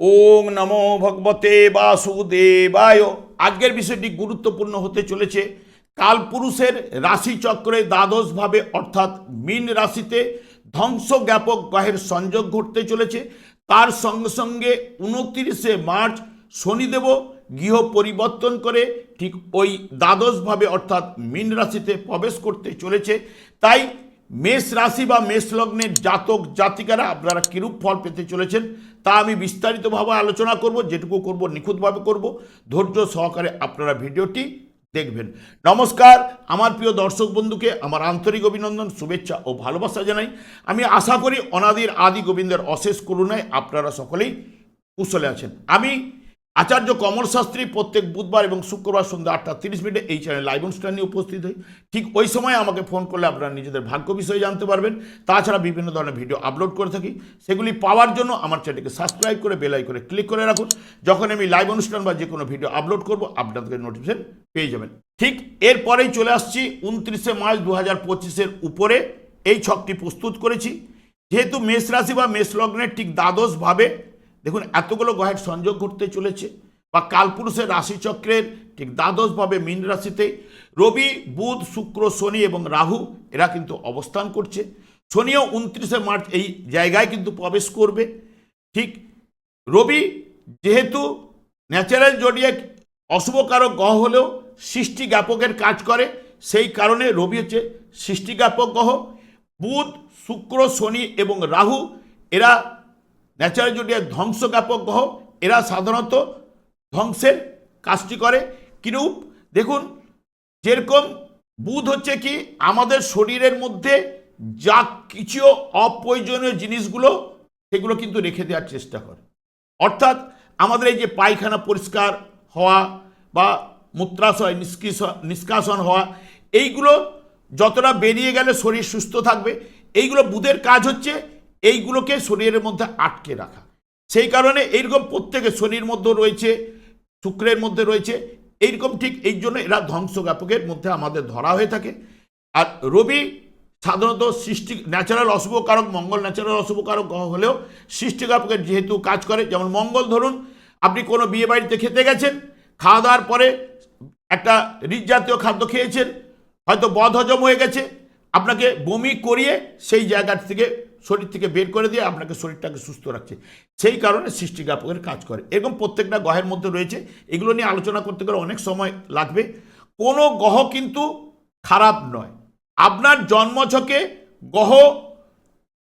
ওং নমো ভগবতে বাসুদেবায়। আজকের বিষয়টি গুরুত্বপূর্ণ হতে চলেছে। কালপুরুষের রাশিচক্রে দ্বাদশভাবে, অর্থাৎ মীন রাশিতে ধ্বংস জ্ঞাপক গ্রহের সংযোগ ঘটতে চলেছে। তার সঙ্গে সঙ্গে উনত্রিশে মার্চ শনিদেব গৃহ পরিবর্তন করে ঠিক ওই দ্বাদশভাবে, অর্থাৎ মীন রাশিতে প্রবেশ করতে চলেছে। তাই মেষ রাশি বা মেষ লগ্নের জাতক জাতিকারা আপনারা কিরূপ ফল পেতে চলেছেন তা আমি বিস্তারিতভাবে আলোচনা করব, যেটুকু করব, নিখুঁতভাবে করব। ধৈর্য সহকারে আপনারা ভিডিওটি দেখবেন। নমস্কার, আমার প্রিয় দর্শক বন্ধুকে আমার আন্তরিক অভিনন্দন, শুভেচ্ছা ও ভালোবাসা জানাই। আমি আশা করি অনাদির আদি গোবিন্দের অশেষ করুণায় আপনারা সকলেই কুশলে আছেন। আমি আচার্য কমল শাস্ত্রী প্রত্যেক বুধবার এবং শুক্রবার সন্ধ্যা আটটা তিরিশ মিনিটে এই চ্যানেল লাইভ অনুষ্ঠান নিয়ে উপস্থিত হই। ঠিক ওই সময় আমাকে ফোন করলে আপনারা নিজেদের ভাগ্য বিষয়ে জানতে পারবেন। তাছাড়া বিভিন্ন ধরনের ভিডিও আপলোড করে থাকি। সেগুলি পাওয়ার জন্য আমার চ্যানেলকে সাবস্ক্রাইব করে বেলাই করে ক্লিক করে রাখুন। যখন আমি লাইভ অনুষ্ঠান বা যে কোনো ভিডিও আপলোড করব আপনাদের নোটিফিকেশন পেয়ে যাবেন। ঠিক এরপরেই চলে আসছি উনত্রিশে মার্চ দু হাজার পঁচিশের উপরে। এই ছকটি প্রস্তুত করেছি। যেহেতু মেষ রাশি বা মেষ লগ্নের ঠিক দ্বাদশভাবে দেখুন, এতগুলো গ্রহের সংযোগ ঘটতে চলেছে, বা কালপুরুষের রাশিচক্রের ঠিক দ্বাদশভাবে মীন রাশিতে রবি, বুধ, শুক্র, শনি এবং রাহু, এরা কিন্তু অবস্থান করছে। শনিও উনত্রিশে মার্চ এই জায়গায় কিন্তু প্রবেশ করবে। ঠিক রবি যেহেতু ন্যাচারাল জডিয়াক অশুভকারক গ্রহ হলেও সৃষ্টি জ্ঞাপকের কাজ করে, সেই কারণে রবি হচ্ছে সৃষ্টি জ্ঞাপক গ্রহ। বুধ, শুক্র, শনি এবং রাহু, এরা ন্যাচারাল ধ্বংস জ্ঞাপক গ্রহ এরা সাধারণত ধ্বংসের কাজটি করে। কিরূপ? দেখুন, যেরকম বুধ হচ্ছে কি, আমাদের শরীরের মধ্যে যা কিছু অপ্রয়োজনীয় জিনিসগুলো, সেগুলো কিন্তু রেখে দেওয়ার চেষ্টা করে। অর্থাৎ আমাদের এই যে পায়খানা পরিষ্কার হওয়া বা মূত্রাশয় নিষ্কাশন হওয়া, এইগুলো যতটা বেরিয়ে গেলে শরীর সুস্থ থাকবে। এইগুলো বুধের কাজ হচ্ছে এইগুলোকে শরীরের মধ্যে আটকে রাখা। সেই কারণে এইরকম প্রত্যেকে শনির মধ্যে রয়েছে, শুক্রের মধ্যে রয়েছে, এইরকম ঠিক এই জন্য এরা ধ্বংসজ্ঞাপকের মধ্যে আমাদের ধরা হয়ে থাকে। আর রবি সাধারণত সৃষ্টি ন্যাচারাল অশুভকারক, মঙ্গল ন্যাচারাল অশুভকারক হলেও সৃষ্টিকারকের যেহেতু কাজ করে, যেমন মঙ্গল ধরুন, আপনি কোনো বিয়ে বাড়িতে খেতে গেছেন, খাওয়া দাওয়ার পরে একটা রিচ জাতীয় খাদ্য খেয়েছেন, হয়তো বদ হজম হয়ে গেছে, আপনাকে বমি করিয়ে সেই জায়গার থেকে শরীর থেকে বের করে দিয়ে আপনাকে শরীরটাকে সুস্থ রাখছে। সেই কারণে সৃষ্টিজ্ঞাপকের কাজ করে। এরকম প্রত্যেকটা গ্রহের মধ্যে রয়েছে। এগুলো নিয়ে আলোচনা করতে গেলে অনেক সময় লাগবে। কোনো গ্রহ কিন্তু খারাপ নয়। আপনার জন্মছকে গ্রহ,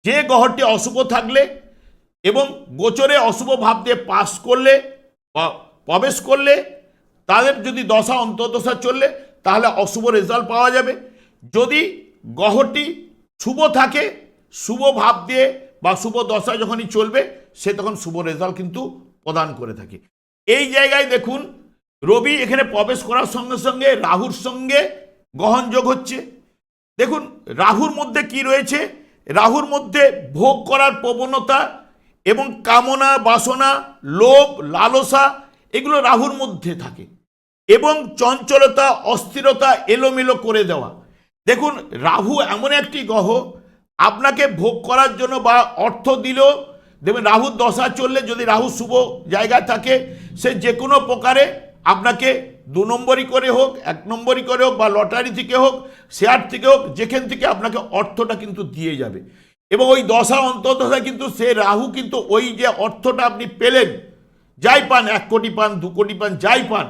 যে গ্রহটি অশুভ থাকলে এবং গোচরে অশুভ ভাব দিয়ে পাস করলে প্রবেশ করলে, তাদের যদি দশা, অন্তর্দশা চললে, তাহলে অশুভ রেজাল্ট পাওয়া যাবে। যদি গ্রহটি শুভ থাকে শুভ ভাব দিয়ে বা শুভ দশা যখনই চলবে, সে তখন শুভ রেজাল্ট কিন্তু প্রদান করে থাকে। এই জায়গায় দেখুন, রবি এখানে প্রবেশ করার সঙ্গে সঙ্গে রাহুর সঙ্গে গ্রহণযোগ হচ্ছে। দেখুন, রাহুর মধ্যে কি রয়েছে? রাহুর মধ্যে ভোগ করার প্রবণতা এবং কামনা, বাসনা, লোভ, লালসা এগুলো রাহুর মধ্যে থাকে এবং চঞ্চলতা, অস্থিরতা, এলোমেলো করে দেওয়া। দেখুন, রাহু এমন একটি গ্রহ আপনাকে ভোগ করার জন্য বা অর্থ দিলেও দেখবেন রাহুর দশা চললে যদি রাহু শুভ জায়গায় থাকে, সে যে কোনো প্রকারে আপনাকে দু নম্বরই করে হোক, এক নম্বরই করে হোক বা লটারি থেকে হোক, শেয়ার থেকে হোক, যেখান থেকে আপনাকে অর্থটা কিন্তু দিয়ে যাবে। এবং ওই দশা অন্তর্দশা কিন্তু সে রাহু কিন্তু ওই যে অর্থটা আপনি পেলেন, যাই পান, এক কোটি পান, দু কোটি পান, যাই পান,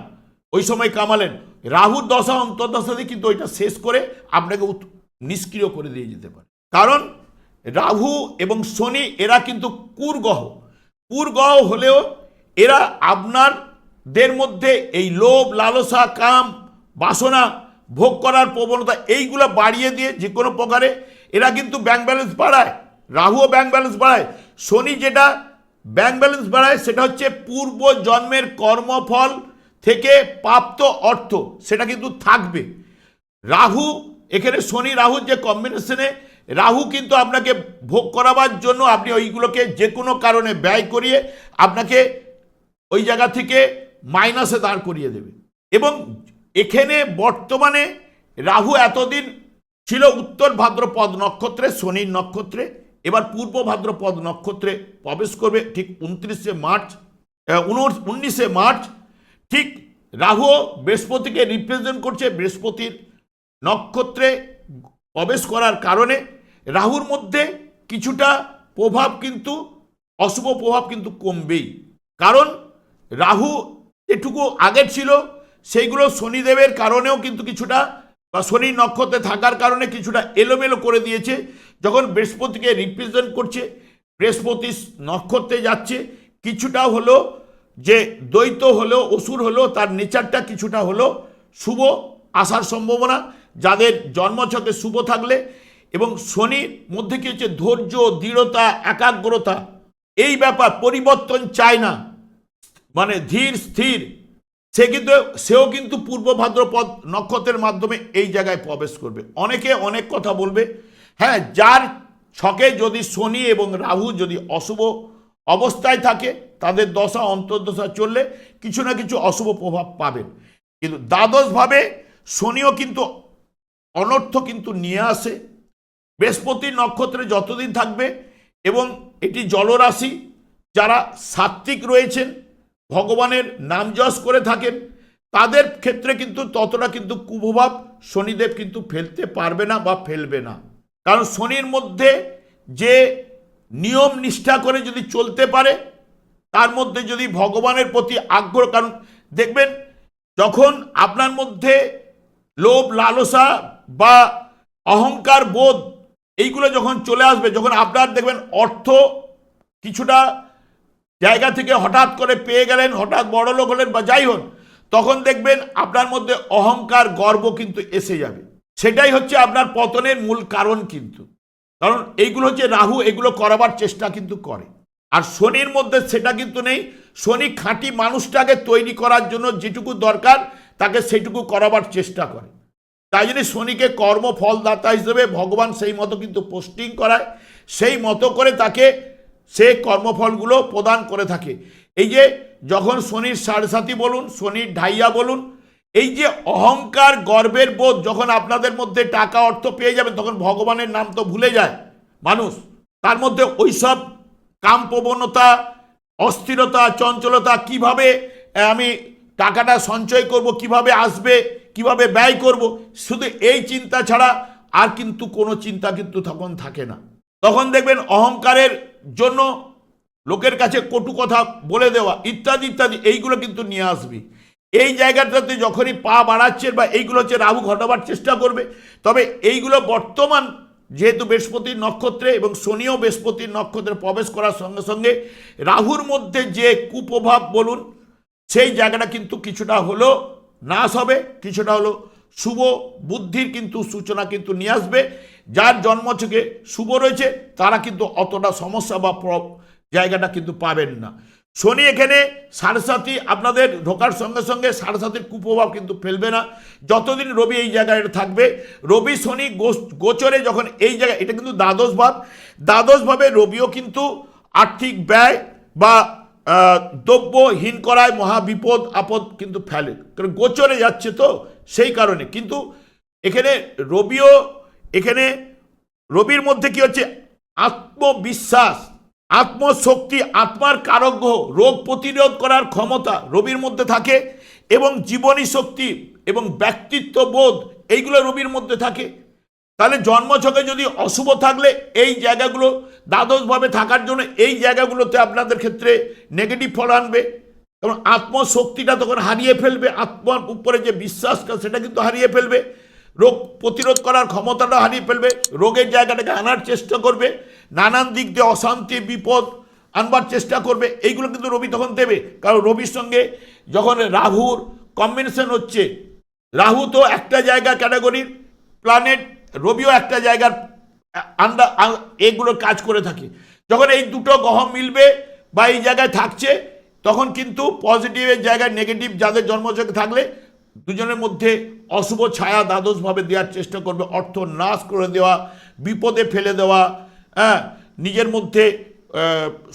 ওই সময় কামালেন। রাহুর দশা অন্তর্দশাতে কিন্তু ওইটা শেষ করে আপনাকে নিষ্ক্রিয় করে দিয়ে যেতে পারে। কারণ রাহু এবং শনি এরা কিন্তু কুরগহ কুরগহ হলেও এরা আপনারদের মধ্যে এই লোভ, লালসা, কাম, বাসনা ভোগ করার প্রবণতা এইগুলো বাড়িয়ে দিয়ে যে কোনো প্রকারে এরা কিন্তু ব্যাংক ব্যালেন্স বাড়ায়। রাহুও ব্যাংক ব্যালেন্স বাড়ায়। শনি যেটা ব্যাংক ব্যালেন্স বাড়ায় সেটা হচ্ছে পূর্ব জন্মের কর্মফল থেকে প্রাপ্ত অর্থ, সেটা কিন্তু থাকবে। রাহু, এখানে শনি রাহুর যে কম্বিনেশনে রাহু কিন্তু আপনাকে ভোগ করাবার জন্য আপনি ওইগুলোকে যে কোনো কারণে ব্যয় করিয়ে আপনাকে ওই জায়গা থেকে মাইনাসে দাঁড় করিয়ে দেবে। এবং এখানে বর্তমানে রাহু এতদিন ছিল উত্তর ভাদ্রপদ নক্ষত্রে, শনির নক্ষত্রে, এবার পূর্ব ভাদ্রপদ নক্ষত্রে প্রবেশ করবে ঠিক উনত্রিশে মার্চ উনিশে মার্চ। ঠিক রাহু বৃহস্পতিকে রিপ্রেজেন্ট করছে, বৃহস্পতির নক্ষত্রে প্রবেশ করার কারণে রাহুর মধ্যে কিছুটা প্রভাব কিন্তু, অশুভ প্রভাব কিন্তু কমবেই। কারণ রাহু এটুকু আগে ছিল, সেইগুলো শনিদেবের কারণেও কিন্তু কিছুটা বা শনি নক্ষত্রে থাকার কারণে কিছুটা এলোমেলো করে দিয়েছে। যখন বৃহস্পতিকে রিপ্রেজেন্ট করছে, বৃহস্পতি নক্ষত্রে যাচ্ছে, কিছুটা হলো যে দ্বৈত হলো, অসুর হলো, তার নেচারটা কিছুটা হলো শুভ আসার সম্ভাবনা। যাদের জন্মছকে শুভ থাকলে এবং শনির মধ্যে কি হচ্ছে ধৈর্য, দৃঢ়তা, একাগ্রতা? এই ব্যাপার পরিবর্তন চায় না। মানে ধীর, স্থির। সে কিন্তু, সেও কিন্তু পূর্ব ভাদ্রপদ নক্ষত্রের মাধ্যমে এই জায়গায় প্রবেশ করবে। অনেকে অনেক কথা বলবে। হ্যাঁ যার ছকে যদি শনি এবং রাহু যদি অশুভ অবস্থায় থাকে, তাদের দশা, অন্তর্দশা চললে কিছু না কিছু অশুভ প্রভাব পাবেন। কিন্তু দ্বাদশভাবে শনিও কিন্তু অনর্থ কিন্তু নিয়ে আসে। বৃহস্পতি নক্ষত্রে যতদিন থাকবে এবং এটি জলরাশি, যারা সাত্ত্বিক রয়েছেন, ভগবানের নাম যশ করে থাকেন, তাদের ক্ষেত্রে কিন্তু ততটা কিন্তু কুপ্রভাব শনিদেব কিন্তু ফেলতে পারবে না বা ফেলবে না। কারণ শনির মধ্যে যে নিয়ম নিষ্ঠা করে যদি চলতে পারে, তার মধ্যে যদি ভগবানের প্রতি আগ্রহ, কারণ দেখবেন যখন আপনার মধ্যে লোভ, লালসা বা অহংকার বোধ এইগুলো যখন চলে আসবে, যখন আপনার দেখবেন অর্থ কিছুটা জায়গা থেকে হঠাৎ করে পেয়ে গেলেন, হঠাৎ বড় লোক হলেন বা যাই হন তখন দেখবেন আপনার মধ্যে অহংকার, গর্ব কিন্তু এসে যাবে। সেটাই হচ্ছে আপনার পতনের মূল কারণ কিন্তু। কারণ এইগুলো হচ্ছে রাহু, এগুলো করাবার চেষ্টা কিন্তু করে। আর শনির মধ্যে সেটা কিন্তু নেই। শনি খাঁটি মানুষটাকে তৈরি করার জন্য যেটুকু দরকার, তাকে সেটুকু করাবার চেষ্টা করে। তাই জন্য শনিকে কর্মফলদাতা হিসেবে ভগবান সেই মতো কিন্তু পোস্টিং করায়, সেই মতো করে তাকে সে কর্মফলগুলো প্রদান করে থাকে। এই যে যখন শনির সাড়ে বলুন, শনির ঢাইয়া বলুন, এই যে অহংকার গর্বের বোধ যখন আপনাদের মধ্যে টাকা অর্থ পেয়ে যাবেন তখন ভগবানের নাম তো ভুলে যায় মানুষ। তার মধ্যে ওইসব কাম প্রবণতা অস্থিরতা, চঞ্চলতা কীভাবে আমি টাকাটা সঞ্চয় করব, কীভাবে আসবে, কীভাবে ব্যয় করব, শুধু এই চিন্তা ছাড়া আর কিন্তু কোনো চিন্তা কিন্তু তখন থাকে না। তখন দেখবেন অহংকারের জন্য লোকের কাছে কটু কথা বলে দেওয়া, ইত্যাদি ইত্যাদি, এইগুলো কিন্তু নিয়ে আসবি। এই জায়গাটাতে যখনই পা বাড়াচ্ছেন বা এইগুলো হচ্ছে রাহু ঘটাবার চেষ্টা করবে, তবে এইগুলো বর্তমান যেহেতু বৃহস্পতির নক্ষত্রে এবং শনিও বৃহস্পতির নক্ষত্রে প্রবেশ করার সঙ্গে সঙ্গে রাহুর মধ্যে যে কুপ্রভাব বলুন সেই জায়গাটা কিন্তু কিছুটা হলো নাশ হবে, কিছুটা হলো শুভ বুদ্ধির কিন্তু সূচনা কিন্তু নিয়ে আসবে। যার জন্ম থেকে শুভ রয়েছে, তারা কিন্তু অতটা সমস্যা বা জায়গাটা কিন্তু পাবেন না। শনি এখানে সারসাথী আপনাদের ঢোকার সঙ্গে সঙ্গে সারসাথীর কুপ্রভাব কিন্তু ফেলবে না। যতদিন রবি এই জায়গায় থাকবে, রবি, শনি গোচরে যখন এই জায়গায় এটা কিন্তু দ্বাদশ ভাব। দ্বাদশ ভাবে রবিও কিন্তু আর্থিক ব্যয় বা দ্রব্যহীন করায় মহা বিপদ, আপদ কিন্তু ফেলে। কারণ গোচরে যাচ্ছে তো সেই কারণে। কিন্তু এখানে রবিও, এখানে রবির মধ্যে কি হচ্ছে? আত্মবিশ্বাস, আত্মশক্তি, আত্মার কারজ্ঞ রোগ প্রতিরোধ করার ক্ষমতা রবির মধ্যে থাকে এবং জীবনী শক্তি এবং ব্যক্তিত্ব বোধ এইগুলো রবির মধ্যে থাকে। তাহলে জন্মছকে যদি অশুভ থাকলে এই জায়গাগুলো দ্বাদশভাবে থাকার জন্য এই জায়গাগুলোতে আপনাদের ক্ষেত্রে নেগেটিভ ফল আনবে। কারণ আত্মশক্তিটা তখন হারিয়ে ফেলবে, আত্মার উপরে যে বিশ্বাসটা সেটা কিন্তু হারিয়ে ফেলবে। রোগ প্রতিরোধ করার ক্ষমতাটা হারিয়ে ফেলবে, রোগের জায়গাটাকে আনার চেষ্টা করবে, নানান দিক দিয়ে অশান্তি, বিপদ আনবার চেষ্টা করবে, এইগুলো কিন্তু রবি তখন দেবে। কারণ রবির সঙ্গে যখন রাহুর কম্বিনেশন হচ্ছে, রাহু তো একটা জায়গা ক্যাটাগরির প্ল্যানেট রবিও একটা জায়গার আন্ডার এগুলো কাজ করে থাকে। যখন এই দুটো গ্রহ মিলবে বা এই জায়গায় থাকছে, তখন কিন্তু পজিটিভের জায়গায় নেগেটিভ যাদের জন্মচকে থাকলে, দুজনের মধ্যে অশুভ ছায়া দ্বাদশভাবে দেওয়ার চেষ্টা করবে। অর্থ নাশ করে দেওয়া, বিপদে ফেলে দেওয়া হ্যাঁ নিজের মধ্যে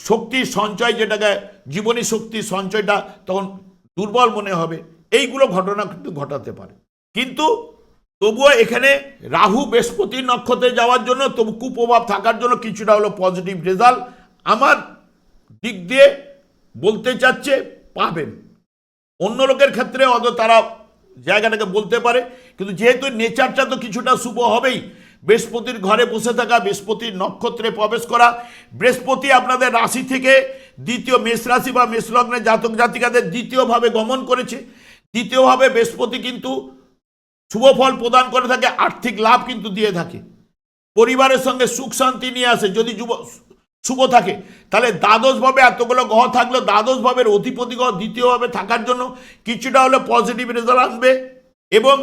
শক্তির সঞ্চয় যেটাকে, জীবনী শক্তির সঞ্চয়টা তখন দুর্বল মনে হবে। এইগুলো ঘটনা কিন্তু ঘটাতে পারে। কিন্তু তবুও এখানে রাহু বৃহস্পতির নক্ষত্রে যাওয়ার জন্য তবু কুপ্রভাব থাকার জন্য কিছুটা হলো পজিটিভ রেজাল্ট আমার দিক দিয়ে বলতে চাচ্ছে পাবেন। অন্য লোকের ক্ষেত্রে অত তারা জায়গাটাকে বলতে পারে, কিন্তু যেহেতু নেচারটা তো কিছুটা শুভ হবেই, বৃহস্পতির ঘরে বসে থাকা, বৃহস্পতির নক্ষত্রে প্রবেশ করা, বৃহস্পতি আপনাদের রাশি থেকে দ্বিতীয় মেষ রাশি বা মেষ লগ্নের জাতক জাতিকাদের দ্বিতীয়ভাবে গমন করেছে, দ্বিতীয়ভাবে বৃহস্পতি কিন্তু শুভ ফল প্রদান করে থাকে, আর্থিক লাভ কিন্তু দিয়ে থাকে। পরিবারের সঙ্গে সুখ শান্তি নিয়ে আসে, যদি যুব, শুভ থাকে, তাহলে দ্বাদশভাবে এতগুলো গ্রহ থাকলে দ্বাদশভাবের অধিপতি গ্রহ দ্বিতীয়ভাবে থাকার জন্য কিছুটা হলে পজিটিভ রেজাল্ট আনবে এবং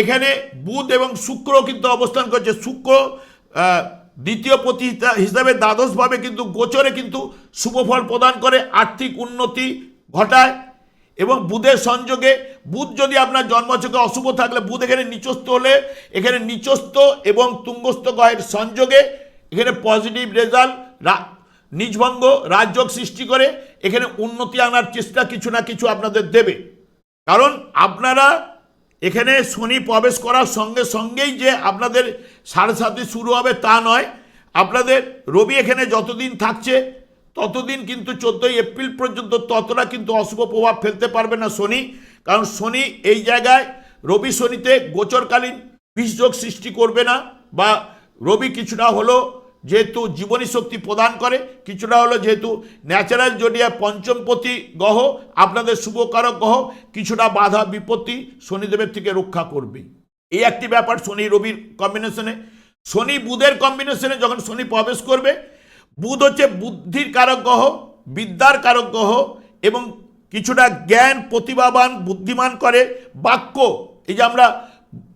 এখানে বুধ এবং শুক্র কিন্তু অবস্থান করছে। শুক্র দ্বিতীয় পতি হিসাবে দ্বাদশভাবে কিন্তু গোচরে কিন্তু শুভ ফল প্রদান করে, আর্থিক উন্নতি ঘটায়। এবং বুধের সংযোগে, বুধ যদি আপনার জন্মচকে অশুভ থাকলে, বুধ এখানে নিচস্থ হলে, এখানে নিচস্থ এবং তুঙ্গস্থ গ্রহের সংযোগে, এখানে পজিটিভ রেজাল্ট নিজভঙ্গ রাজযোগ সৃষ্টি করে, এখানে উন্নতি আনার চেষ্টা কিছু না কিছু আপনাদের দেবে। কারণ আপনারা এখানে শনি প্রবেশ করার সঙ্গে সঙ্গেই যে আপনাদের সাড়ে সাথে শুরু হবে তা নয়। আপনাদের রবি এখানে যতদিন থাকছে ততদিন কিন্তু চোদ্দোই এপ্রিল পর্যন্ত ততটা কিন্তু অশুভ প্রভাব ফেলতে পারবে না শনি, কারণ শনি এই জায়গায় রবি শনিতে গোচরকালীন বিষযোগ সৃষ্টি করবে না বা রবি কিছুটা হলো যেহেতু জীবনী শক্তি প্রদান করে, কিছুটা হলো যেহেতু ন্যাচারাল জডিয়া পঞ্চমপতি গ্রহ, আপনাদের শুভকারক গ্রহ, কিছুটা বাধা বিপত্তি শনিদেবের থেকে রক্ষা করবে। এই একটি ব্যাপার শনি রবির কম্বিনেশনে শনি বুধের কম্বিনেশনে যখন শনি প্রবেশ করবে বুধ হচ্ছে বুদ্ধির কারক গ্রহ, বিদ্যার কারক গ্রহ এবং কিছুটা জ্ঞান প্রতিভাবান, বুদ্ধিমান করে বাক্য। এই যে আমরা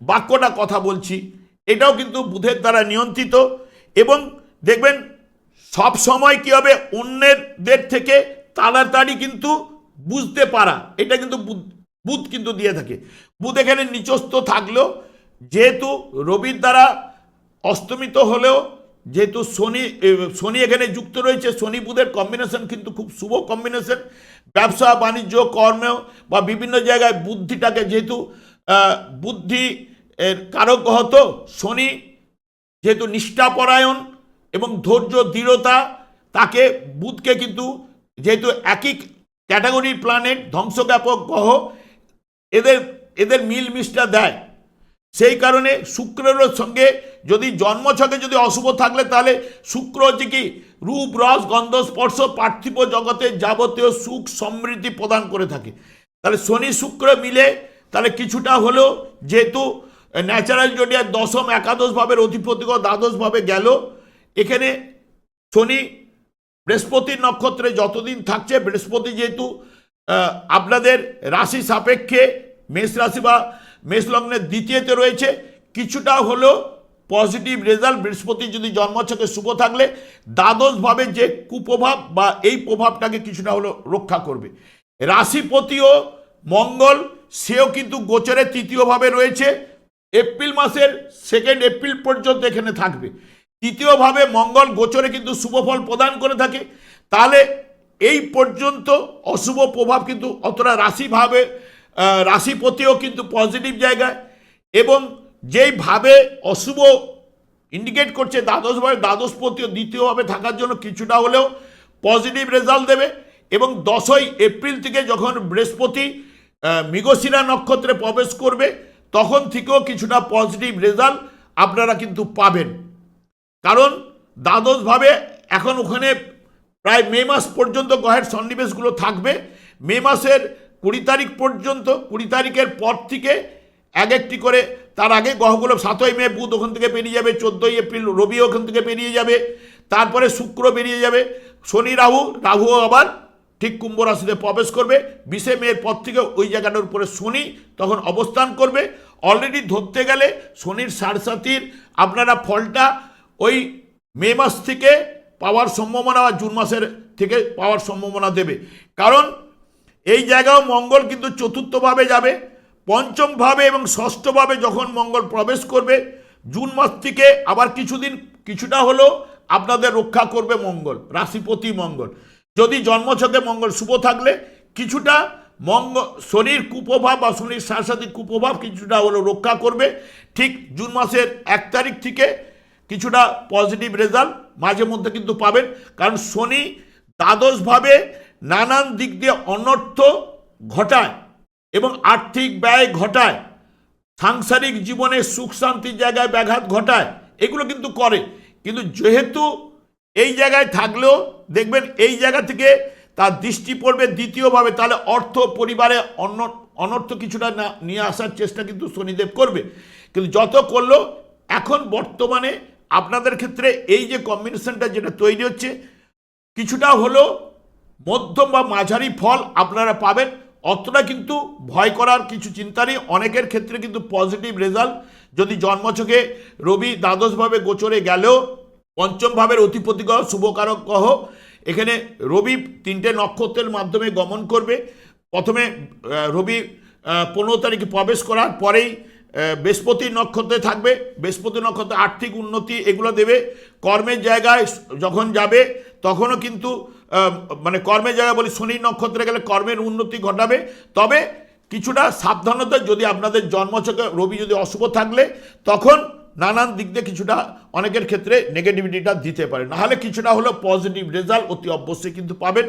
বাক্যটা কথা বলছি, এটাও কিন্তু বুধের দ্বারা নিয়ন্ত্রিত এবং দেখবেন সব সময় কি হবে? অন্যদের থেকে তাড়াতাড়ি কিন্তু বুঝতে পারা। এটা কিন্তু বুধ- কিন্তু দিয়ে থাকে। বুধ এখানে নিচস্থ থাকলেও যেহেতু রবির দ্বারা অস্তমিত হলেও যেহেতু শনি শনি এখানে যুক্ত রয়েছে শনি বুধের কম্বিনেশন কিন্তু খুব শুভ কম্বিনেশন ব্যবসা, বাণিজ্য, কর্ম বা বিভিন্ন জায়গায় বুদ্ধিটাকে যেহেতু বুদ্ধি এর কারক হতো শনি যেহেতু নিষ্ঠাপরায়ণ এবং ধৈর্য, দৃঢ়তা, তাকে বুধকে কিন্তু যেহেতু একই ক্যাটাগরির প্ল্যানেট ধ্বংসজ্ঞাপক গ্রহ, এদের এদের মিল মিশটা দেয়। সেই কারণে শুক্রের সঙ্গে যদি জন্মছকে যদি অশুভ থাকলে তাহলে শুক্র হচ্ছে কি? রূপ, রস, গন্ধ, স্পর্শ, পার্থিব জগতের যাবতীয় সুখ, সমৃদ্ধি প্রদান করে থাকে। তাহলে শনি শুক্র মিলে তাহলে কিছুটা হলেও যেহেতু ন্যাচারাল জডিয়ার দশম একাদশ ভাবের অধিপতিগ দ্বাদশ ভাবে গেল, এখানে শনি বৃহস্পতির নক্ষত্রে যতদিন থাকছে, বৃহস্পতি যেহেতু আপনাদের রাশি সাপেক্ষে মেষ রাশি বা মেষ লগ্নের দ্বিতীয়তে রয়েছে, কিছুটা হলেও পজিটিভ রেজাল্ট বৃহস্পতি যদি জন্মছকে শুভ থাকলে, দ্বাদশভাবে যে কুপ্রভাব বা এই প্রভাবটাকে কিছুটা হলেও রক্ষা করবে। রাশিপতিও মঙ্গল, সেও কিন্তু গোচরে তৃতীয়ভাবে রয়েছে, এপ্রিল মাসের সেকেন্ড এপ্রিল পর্যন্ত এখানে থাকবে। তৃতীয়ভাবে মঙ্গল গোচরে কিন্তু শুভ ফল প্রদান করে থাকে, তাহলে এই পর্যন্ত অশুভ প্রভাব কিন্তু অতটা রাশিভাবে রাশিপতিও কিন্তু পজিটিভ জায়গায়। এবং যেইভাবে অশুভ ইন্ডিকেট করছে দ্বাদশভাবে দ্বাদশপতিও দ্বিতীয়ভাবে থাকার জন্য কিছুটা হলেও পজিটিভ রেজাল্ট দেবে। এবং দশই এপ্রিল থেকে যখন বৃহস্পতি মৃগশিরা নক্ষত্রে প্রবেশ করবে, তখন থেকেও কিছুটা পজিটিভ রেজাল্ট আপনারা কিন্তু পাবেন। কারণ দ্বাদশভাবে এখন ওখানে প্রায় মে মাস পর্যন্ত গ্রহের সন্নিবেশগুলো থাকবে। মে মাসের কুড়ি তারিখ পর্যন্ত, কুড়ি তারিখের পর থেকে এক একটি করে, তার আগে গ্রহগুলো সাতই মে বুধ ওখান থেকে বেরিয়ে যাবে, চোদ্দোই এপ্রিল রবি ওখান থেকে বেরিয়ে যাবে, তারপরে শুক্র বেরিয়ে যাবে, শনি, রাহু রাহুও আবার ঠিক কুম্ভ রাশিতে প্রবেশ করবে, বিশে মেয়ের পর থেকে ওই জায়গাটার উপরে শনি তখন অবস্থান করবে অলরেডি ধরতে গেলে শনির সারসাথীর আপনারা ফলটা ওই মে মাস থেকে পাওয়ার সম্ভাবনা বা জুন মাসের থেকে পাওয়ার সম্ভাবনা দেবে। কারণ এই জায়গাও মঙ্গল কিন্তু চতুর্থভাবে যাবে, পঞ্চমভাবে এবং ষষ্ঠভাবে যখন মঙ্গল প্রবেশ করবে, জুন মাস থেকে আবার কিছুদিন, কিছুটা হলেও আপনাদের রক্ষা করবে মঙ্গল, রাশিপতি মঙ্গল। যদি জন্মছকে মঙ্গল শুভ থাকলে, কিছুটা মঙ্গ, শনির কুপ্রভাব বা শনির সাথে কুপ্রভাব কিছুটা হলেও রক্ষা করবে। ঠিক জুন মাসের এক তারিখ থেকে কিছুটা পজিটিভ রেজাল্ট মাঝে মধ্যে কিন্তু পাবেন। কারণ শনি দ্বাদশভাবে নানান দিক দিয়ে অনর্থ ঘটায় এবং আর্থিক ব্যয় ঘটায়, সাংসারিক জীবনে সুখ শান্তির জায়গায় ব্যাঘাত ঘটায়, এগুলো কিন্তু করে। কিন্তু যেহেতু এই জায়গায় থাকলেও, দেখবেন এই জায়গা থেকে তার দৃষ্টি পড়বে দ্বিতীয়ভাবে, তাহলে অর্থ পরিবারে অন্য, অনর্থ কিছুটা না, নিয়ে আসার চেষ্টা কিন্তু শনিদেব করবে। কিন্তু যত করল, এখন বর্তমানে আপনাদের ক্ষেত্রে এই যে কম্বিনেশনটা যেটা তৈরি হচ্ছে, কিছুটা হলো মধ্যম বা মাঝারি ফল আপনারা পাবেন। অতটা কিন্তু ভয় করার কিছু চিন্তা নেই। অনেকের ক্ষেত্রে কিন্তু পজিটিভ রেজাল্ট যদি জন্মছকে রবি দ্বাদশভাবে গোচরে গেলেও পঞ্চম ভাবের অধিপতি গ্রহ শুভকারক গ্রহ এখানে রবি তিনটে নক্ষত্রের মাধ্যমে গমন করবে। প্রথমে রবি পনেরো তারিখে প্রবেশ করার পরেই বৃহস্পতি নক্ষত্রে থাকবে। বৃহস্পতি নক্ষত্রে আর্থিক উন্নতি এগুলো দেবে। কর্মের জায়গায় যখন যাবে, তখনও কিন্তু মানে কর্মের জায়গায় বলি শনি নক্ষত্রে গেলে কর্মের উন্নতি ঘটাবে। তবে কিছুটা সাবধানতা যদি আপনাদের জন্মচকে রবি যদি অশুভ থাকলে, তখন নানান দিক দিয়ে কিছুটা অনেকের ক্ষেত্রে নেগেটিভিটিটা দিতে পারে। নাহলে কিছুটা হলো পজিটিভ রেজাল্ট অতি অবশ্যই কিন্তু পাবেন।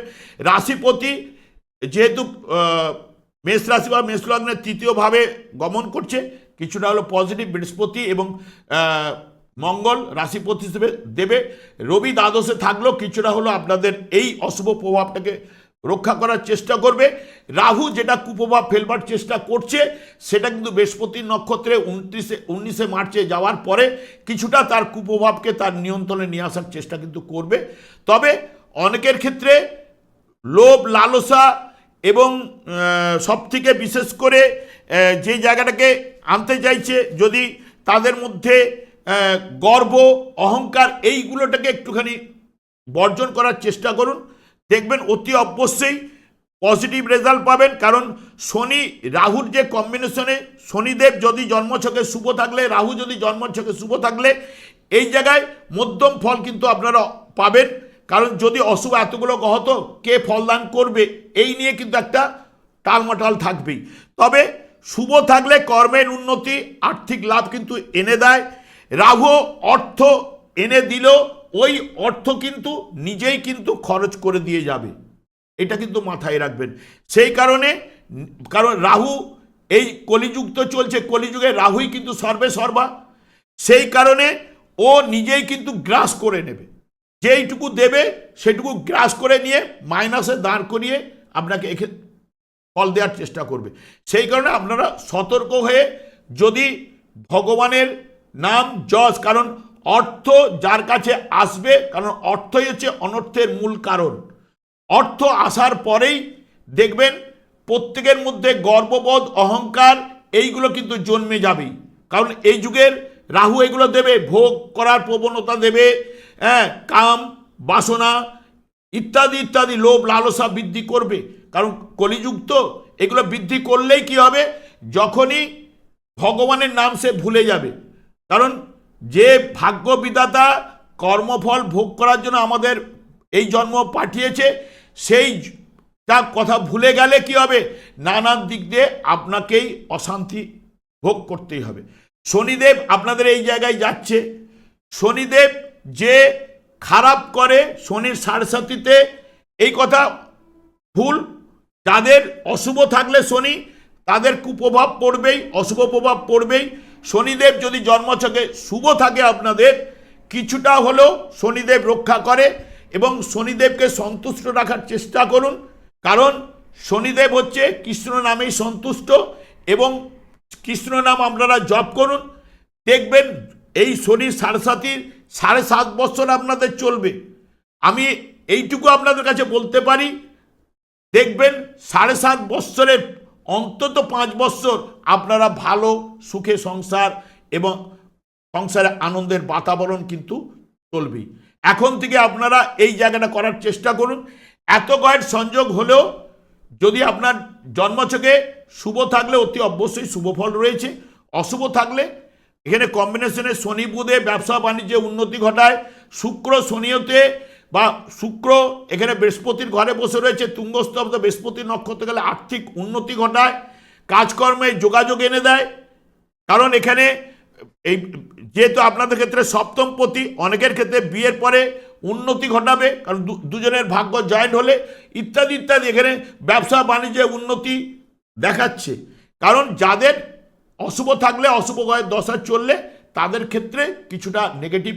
রাশিপতি যেহেতু মেষ রাশি বা মেষ লগ্নের তৃতীয়ভাবে গমন করছে, কিছুটা হলো পজিটিভ বৃহস্পতি এবং মঙ্গল রাশিপতি হিসেবে দেবে। রবি দ্বাদশে থাকলেও কিছুটা হলো আপনাদের এই অশুভ প্রভাবটাকে রক্ষা করার চেষ্টা করবে। রাহু যেটা কুপ্রভাব ফেলবার চেষ্টা করছে, সেটা কিন্তু বৃহস্পতি নক্ষত্রে উনত্রিশে, উনিশে মার্চে যাওয়ার পরে কিছুটা তার কুপ্রভাবকে তার নিয়ন্ত্রণে নিয়ে আসার চেষ্টা কিন্তু করবে। তবে অনেকের ক্ষেত্রে লোভ, লালসা এবং সব থেকে বিশেষ করে যে জায়গাটাকে আনতে চাইছে, যদি তাদের মধ্যে গর্ব, অহংকার এইগুলোটাকে একটুখানি বর্জন করার চেষ্টা করুন। দেখবেন অতি অবশ্যই পজিটিভ রেজাল্ট পাবেন, কারণ শনি রাহুর যে কম্বিনেশনে শনিদেব যদি জন্মছকে শুভ থাকলে, রাহু যদি জন্মছকে শুভ থাকলে, এই জায়গায় মধ্যম ফল কিন্তু আপনারা পাবেন। কারণ যদি অশুভ এতগুলো গহত, কে ফলদান করবে? এই নিয়ে কিন্তু একটা টালমাটাল থাকবেই। তবে শুভ থাকলে কর্মের উন্নতি, আর্থিক লাভ কিন্তু এনে দেয়। রাহু অর্থ এনে দিল ওই অর্থ কিন্তু নিজেই কিন্তু খরচ করে দিয়ে যাবে। এটা কিন্তু মাথায় রাখবেন। সেই কারণে, কারণ রাহু এই কলিযুগ তো চলছে, কলিযুগে রাহুই কিন্তু সর্বে সর্বা। সেই কারণে ও নিজেই কিন্তু গ্রাস করে নেবে। যেইটুকু দেবে, সেটুকু গ্রাস করে নিয়ে, মাইনাসে দাঁড় করিয়ে আপনাকে এখে ফল দেওয়ার চেষ্টা করবে। সেই কারণে আপনারা সতর্ক হয়ে যদি ভগবানের নাম, যশ, কারণ অর্থ যার কাছে আসবে, কারণ অর্থই হচ্ছে অনর্থের মূল কারণ। অর্থ আসার পরেই দেখবেন প্রত্যেকের মধ্যে গর্ববোধ, অহংকার, এইগুলো কিন্তু জন্মে যাবেই কারণ এই যুগের রাহু এগুলো দেবে, ভোগ করার প্রবণতা দেবে হ্যাঁ কাম, বাসনা ইত্যাদি ইত্যাদি, লোভ, লালসা বৃদ্ধি করবে। কারণ কলিযুগ তো, এগুলো বৃদ্ধি করলেই কি হবে? যখনই ভগবানের নাম সে ভুলে যাবে। কারণ যে ভাগ্য বিধাতা কর্মফল ভোগ করার জন্য আমাদের এই জন্ম পাঠিয়েছে, সেই তা কথা ভুলে গেলে কি হবে? নানান দিক দিয়ে আপনাকেই অশান্তি ভোগ করতেই হবে। শনিদেব আপনাদের এই জায়গায় যাচ্ছে। শনিদেব যে খারাপ করে শনির সারসাথীতে এই কথা ভুল, যাদের অশুভ থাকলে শনি, তাদের কুপ্রভাব পড়বেই, অশুভ প্রভাব পড়বেই। শনিদেব যদি জন্ম জন্মছকে শুভ থাকে আপনাদের, কিছুটা হলেও শনিদেব রক্ষা করে এবং শনিদেবকে সন্তুষ্ট রাখার চেষ্টা করুন। কারণ শনিদেব হচ্ছে কৃষ্ণ নামেই সন্তুষ্ট এবং কৃষ্ণ নাম আপনারা জপ করুন। দেখবেন এই শনির সারসাথীর সাড়ে সাত বছর আপনাদের চলবে। আমি এইটুকু আপনাদের কাছে বলতে পারি, দেখবেন সাড়ে সাত বৎসরের অন্তত পাঁচ বৎসর আপনারা ভালো সুখে সংসার এবং সংসারে আনন্দের বাতাবরণ কিন্তু চলবেই। এখন থেকে আপনারা এই জায়গাটা করার চেষ্টা করুন। এত কয়েক সংযোগ হলেও যদি আপনার জন্মছকে শুভ থাকলে অতি অবশ্যই শুভ ফল রয়েছে। অশুভ থাকলে এখানে কম্বিনেশনে শনি বুধে ব্যবসা বাণিজ্যে উন্নতি ঘটায়। শুক্র শনিয়তে বা শুক্র, এখানে বৃহস্পতির ঘরে বসে রয়েছে, তুঙ্গস্তব্ধ বৃহস্পতি নক্ষত্র গেলে আর্থিক উন্নতি ঘটায়, কাজকর্মে যোগাযোগ এনে দেয়। কারণ এখানে এই যেহেতু আপনাদের ক্ষেত্রে সপ্তম পতি, অনেকের ক্ষেত্রে বিয়ের পরে উন্নতি ঘটাবে, কারণ দুজনের ভাগ্য জয়েন্ট হলে ইত্যাদি ইত্যাদি, এখানে ব্যবসা, বাণিজ্যে উন্নতি দেখাচ্ছে। কারণ যাদের অশুভ থাকলে, অশুভ গয়ের দশা চললে, তাদের ক্ষেত্রে কিছুটা নেগেটিভ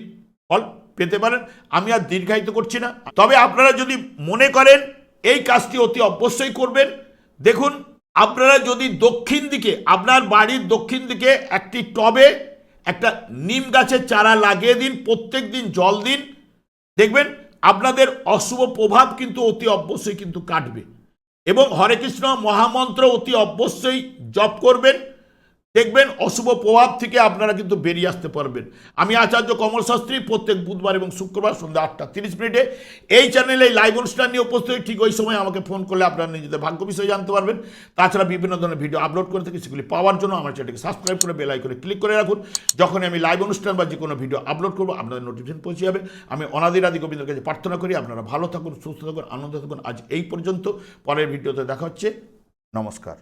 ফল পেতে পারেন, আমি আর দীর্ঘায়িত করছি না। তবে আপনারা যদি মনে করেন এই কাজটি অতি অবশ্যই করবেন, দেখুন, আপনারা যদি দক্ষিণ দিকে, আপনার বাড়ির দক্ষিণ দিকে একটি টবে একটা নিম গাছের চারা লাগিয়ে দিন, প্রত্যেক দিন জল দিন, দেখবেন আপনাদের অশুভ প্রভাব কিন্তু অতি অবশ্যই কিন্তু কাটবে। এবং হরে কৃষ্ণ মহামন্ত্র অতি অবশ্যই জপ করবেন দেখবেন অশুভ প্রভাব থেকে আপনারা কিন্তু বেরিয়ে আসতে পারবেন। আমি আচার্য কমল শাস্ত্রী, প্রত্যেক বুধবার এবং শুক্রবার সন্ধ্যা আটটা তিরিশ মিনিটে এই চ্যানেলে এই লাইভ অনুষ্ঠান নিয়ে উপস্থিত। ঠিক ওই সময় আমাকে ফোন করলে আপনারা নিজেদের ভাগ্য বিষয়ে জানতে পারবেন। তাছাড়া বিভিন্ন ধরনের ভিডিও আপলোড করে থাকি, সেগুলি পাওয়ার জন্য আমার চ্যানেলকে সাবস্ক্রাইব করে বেল আইকনে ক্লিক করে রাখুন। যখন আমি লাইভ অনুষ্ঠান বা যে কোনো ভিডিও আপলোড করব, আপনাদের নোটিফিকেশন পৌঁছে যাবে। আমি অনাদির আদি গোবিন্দের কাছে প্রার্থনা করি, আপনারা ভালো থাকুন, সুস্থ থাকুন, আনন্দ থাকুন। আজ এই পর্যন্ত, পরের ভিডিওতে দেখা হচ্ছে। নমস্কার।